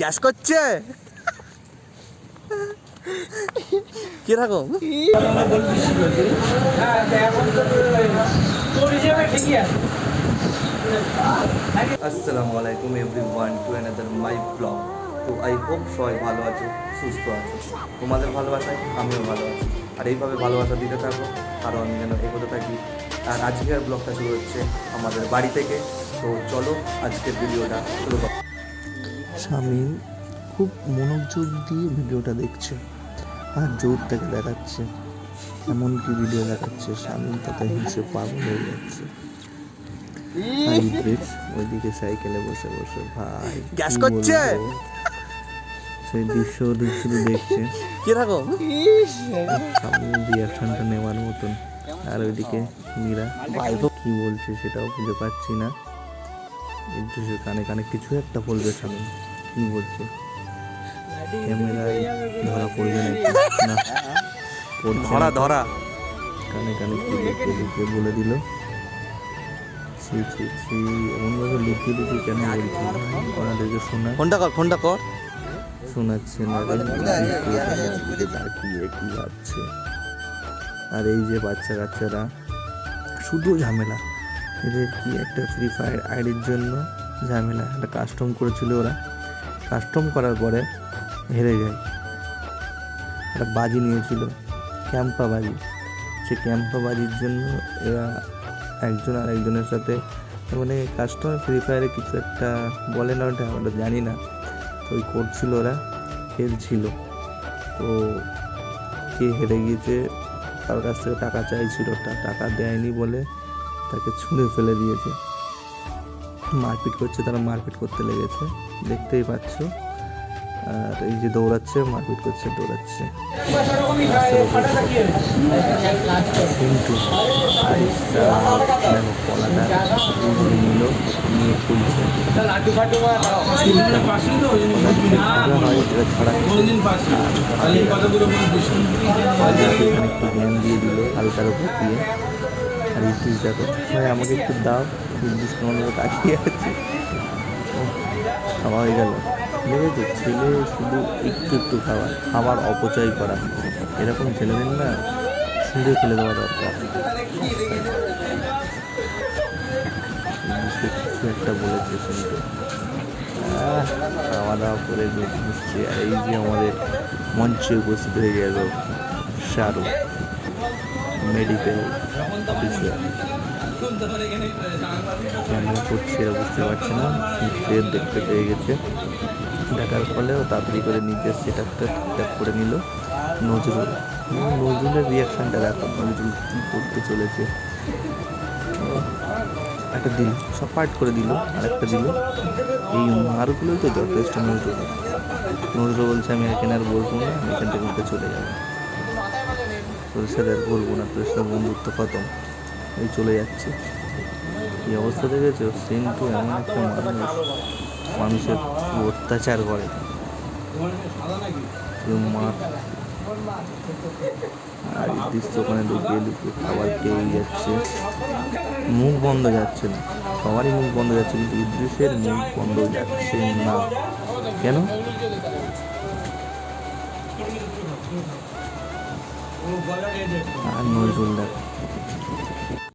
Gas করছে? কীরকম আসসালামু আলাইকুম everyone to another my blog. তো আই হোপ সবাই ভালো আছে, সুস্থ আছে। তোমাদের ভালোবাসায় আমিও ভালো আছি। আর এইভাবে ভালোবাসা দিতে থাকো আরও আমি যেন এগোতে থাকি। আর আজকের ব্লগটা শুরু হচ্ছে আমাদের বাড়ি থেকে। তো চলো আজকের ভিডিওটা শুরু করো স্বামী খুব মনোযোগ দিয়ে ভিডিওটা দেখছে আর জোর থেকে দেখাচ্ছে। এমনকি ভিডিও দেখাচ্ছে স্বামী তাতে হিসেবে পাগল হয়ে যাচ্ছে। ওইদিকে সাইকেলে বসে বসে ভাই গ্যাস করছে? সেই দৃশ্য শুধু দেখছে। কীরকম সামনে রিয়াকশনটা নেওয়ার মতন। আর ওইদিকে মীরা কি বলছে সেটাও খুঁজে পাচ্ছি না। কানে কানে কিছু একটা বলবে সামনে কি বলছে? ক্যামেরায় ধরা পড়বে না। ধরা ধরা। কানে কানে কি লুকিয়ে বলে দিল। ছি ছি ছি। এমনভাবে লুকিয়ে লুকিয়ে কেন বলছি? ওনাদেরকে শোনা। ফোনটা কর ফোনটা কর। শোনাচ্ছে না। তাকিয়ে কি ভাবছে আর এই যে বাচ্চা কাচ্চারা শুধু ঝামেলা। এদের কি একটা ফ্রি ফায়ার আইডির জন্য ঝামেলা একটা কাস্টম করেছিল ওরা। কাস্টম করার পরে হেরে যায়। একটা বাজি নিয়েছিল, ক্যাম্পা বাজি। সে ক্যাম্পা বাজির জন্য এরা একজন আর একজনের সাথে মানে কাস্টমার ফ্রি ফায়ারে কিছু একটা বলে না, ওটা আমরা জানি না। তো ওই করছিল ওরা, খেলছিল। তো কে হেরে গিয়েছে তার কাছ থেকে টাকা চাইছিল টাকা দেয়নি বলে তাকে ছুঁড়ে ফেলে দিয়েছে। মারপিট করছে তারা মারপিট করতে লেগেছে দেখতেই পাচ্ছ আর এই যে দৌড়াচ্ছে মারপিট করছে দৌড়াচ্ছে কিন্তু কলাটা নিল নিয়ে খুলছে হয় এটা ছাড়া এখানে একটু জ্ঞান দিয়ে দিল হালকার উপর দিয়ে আর ইতিস দেখো। ভাই, আমাকে একটু দাও কেমন তাকিয়ে আছে। খাওয়া হয়ে গেল। দেখেছ, ছেলে শুধু একটু একটু খাওয়া, খাবার অপচয় করা। এরকম ছেলেদের না ছুঁড়ে ফেলে দেওয়া দরকার। কিছু একটা বলেছে শুনতে। খাওয়া দাওয়া করে আর এই যে আমাদের মঞ্চে উপস্থিত হয়ে গেল শাহরুখ। মেডিকেল কেন করছে, বুঝতে পারছি না। ট্রেন দেখতে পেয়ে গেছে। দেখার ফলে ও তাড়াতাড়ি করে নিজের সেট আপটা ঠিকঠাক করে নিল। নজরুল, নজরুলের রিয়াকশানটা দেখো নজরুল কী করতে চলেছে। একটা দিল, সব পার্ট করে দিল আর একটা দিল। এই মারগুলোই তো যথেষ্ট নজরুল। নজরুল বলছে, আমি এখানে আর বলব না, আমি এখান থেকে চলে যাব। তোর সাথে আর বলব না তোর সাথে বন্ধুত্ব খতম। এই চলে যাচ্ছে। এই অবস্থা দেখেছ? সেন্টু এমন একটা মানুষ, মানুষের অত্যাচার করে। আর দৃশ্য ওখানে লুকিয়ে লুকিয়ে খাবার খেয়েই যাচ্ছে। মুখ বন্ধ যাচ্ছে না। সবারই মুখ বন্ধ যাচ্ছে, কিন্তু ইদ্রিসের মুখ বন্ধ যাচ্ছে না। কেন? আর নজরুল দেখো